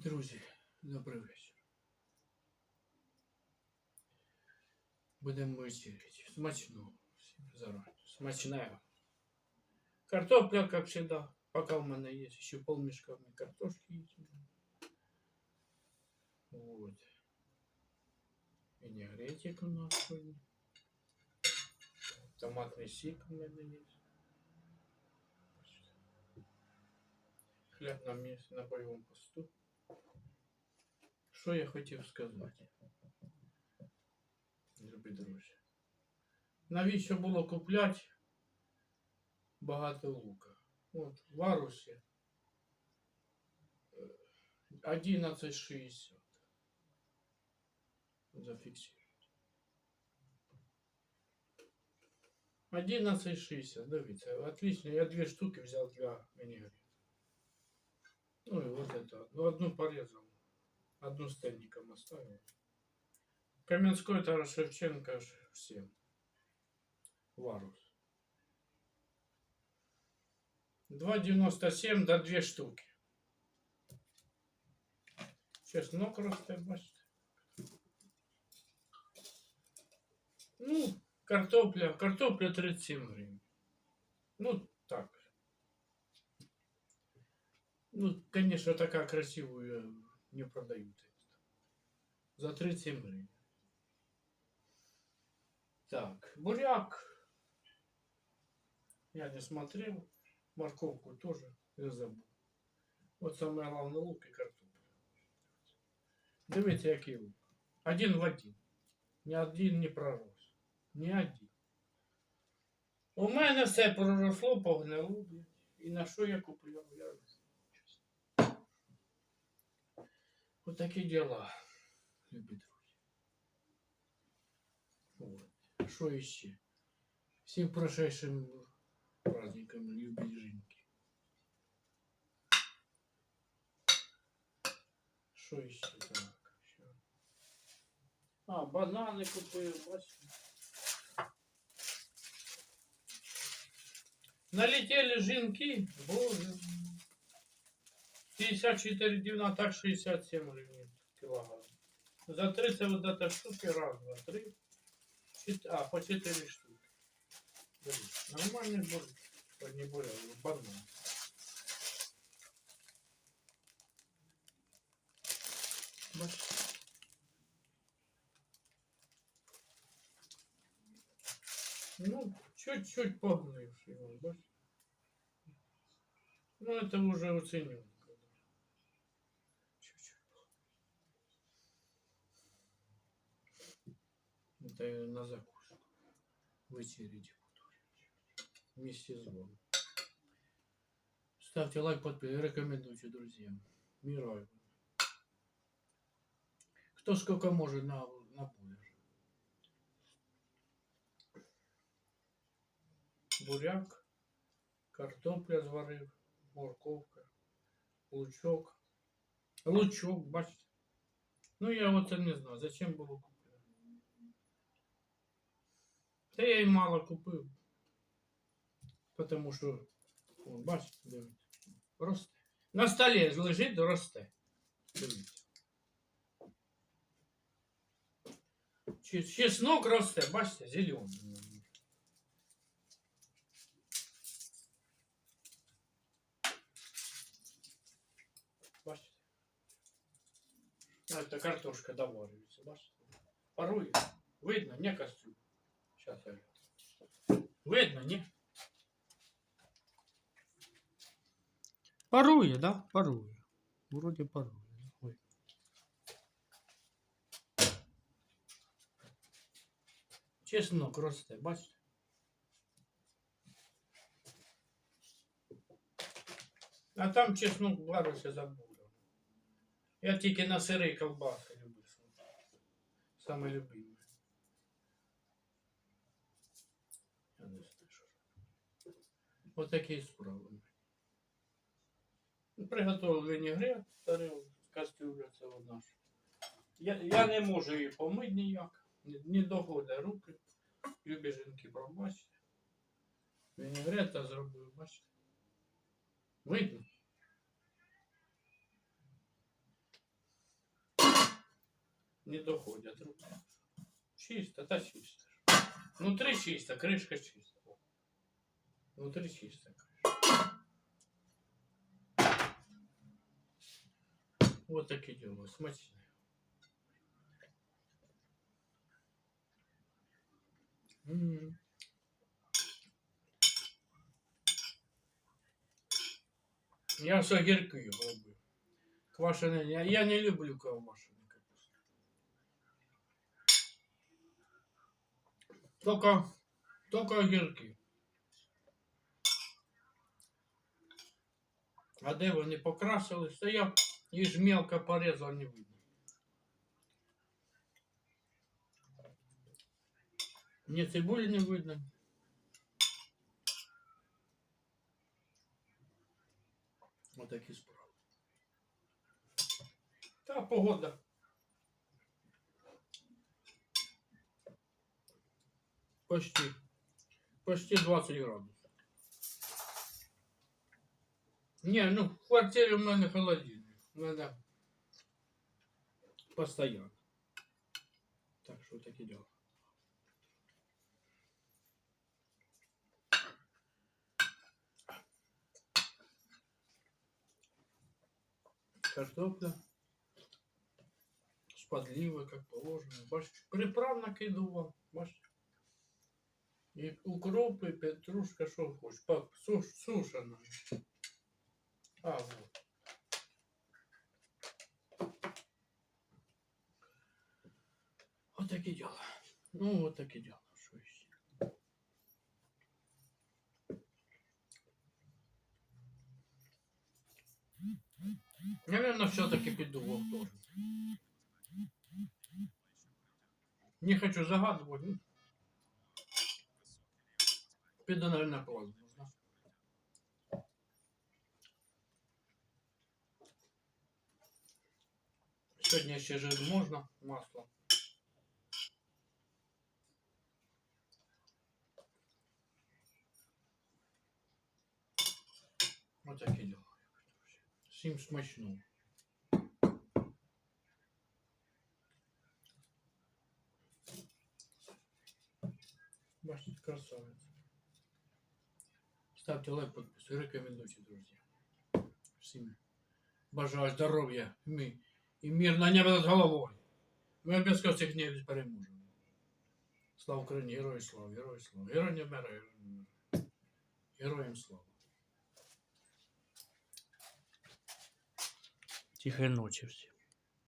Друзі, добрий вечір. Будемо вечерять. Смачно. Всім зарані. Смачная. Картопля, как всегда. Пока у меня есть еще полмешка у меня картошки есть. Вот. Винегретик у нас сегодня. Томатный сик у меня есть. Хлеб на місці на бойовому посту. Що я хотів сказати? Любі друзі. Навіщо було купляти багато лука? От, в Арусі е, 11,60. Зафіксуйте. 11,60, дивіться, отлично. Я дві штуки взяв для винегрета. Ну и вот это. Ну, одну порезал. Одну стельником оставил. Каменской Тарас Шевченко всем. Варус. 2,97 до 2 штуки. Чеснок росте, бачите. Ну, картопля. Картопля 37 гривен. Ну, так. Ну, конечно, такая красивую не продают. За 37 гривен. Так, буряк. Я не смотрел. Морковку тоже я забыл. Вот самое главное лук и картопля. Дивіться, який лук. Один в один. Ні один не пророс. Ні один. У мене все проросло, погнило. блядь. І на що я купляв? Я Вот такие дела, любі друзі. Вот. Що іще? Всім прошедшим праздникам, любі жінки. Що іще так? Що? А, банани купив, бачите. Налетели жінки, боже. 54,9, а так 67 гривен килограмм. За 30 вот эта штуки, раз, два, три, а, по 4 штуки. Блин, Нормальный будет, не более, банан. Бачите? Ну, чуть-чуть погнивший, бачите? Ну, это уже оценю. Чуть-чуть. Это на закуску. Вечерить буду. Вместе с вами. Ставьте лайк, подписывайтесь, рекомендуйте друзьям. Мираю. Кто сколько может на, на бургер. Буряк, картопля зварив, морковка, лучок. Лучок, бачите. Ну я вот не знаю, зачем було Та я й мало купив. Потому що, о, бачите, дивіться, росте. На столі лежить, росте. Дивіться. Чи- Чеснок росте, бачите, зелений. Бачите? Ну, это картошка доваривается, бачите? Парует. Видно, не костюм. Сейчас я. Видно, не? Парує, да? Парує. Вроде парує. Ой. Чеснок росте, бачите? А там чеснок варився забув. Я тільки на сирий колбаси люблю. Саме любимий. Ось такі справи. Приготував винігрет, старив кастрюля, це ж. Я, я не можу її помити ніяк. Не, доходить руки. Любі жінки пробачте. Винігрета зробив, бачите. Видно? не доходять руки. Чисто, та чисто. Внутри чисто, кришка чиста. О. Внутри чисто кришка. Вот таке діло, смачне. М. Я все огірки робив. Квашене, я, я не люблю квашене капусту. Только, только огірки. А де вони покрасились, то я їх мелко порезав, не видно. Ні цибулі не видно. Отакі справи. Та погода. Почти. Почти 20 градусів. Ні, ну в квартирі в мене холодильник. У мене постоянно. Так що таке діло. Картопля. С подливой, как положено. Бачите, приправ накидував. Бачите. І укроп, і петрушка, що хочеш. Пап, суш, сушена. А, вот. Вот такі діла. Ну, вот такі діла. Що ще? Наверное, все-таки піду в автобус. Не хочу загадывать. ну. Піду, наверное, плазму. Сьогодні ще жир можна, масло. Ось такі діла. Всім смачного. Бачите, красавець. Ставте лайк, подписуйтесь, рекомендуйте, друзі. Всім бажаю здоров'я і ми- і мир на небо над головою. Ми обов'язково цих не переможемо. Слава Україні, герої слава, герої слава. Герой не вмирає, герой не вмирає. Героям слава. Тихої ночі всім.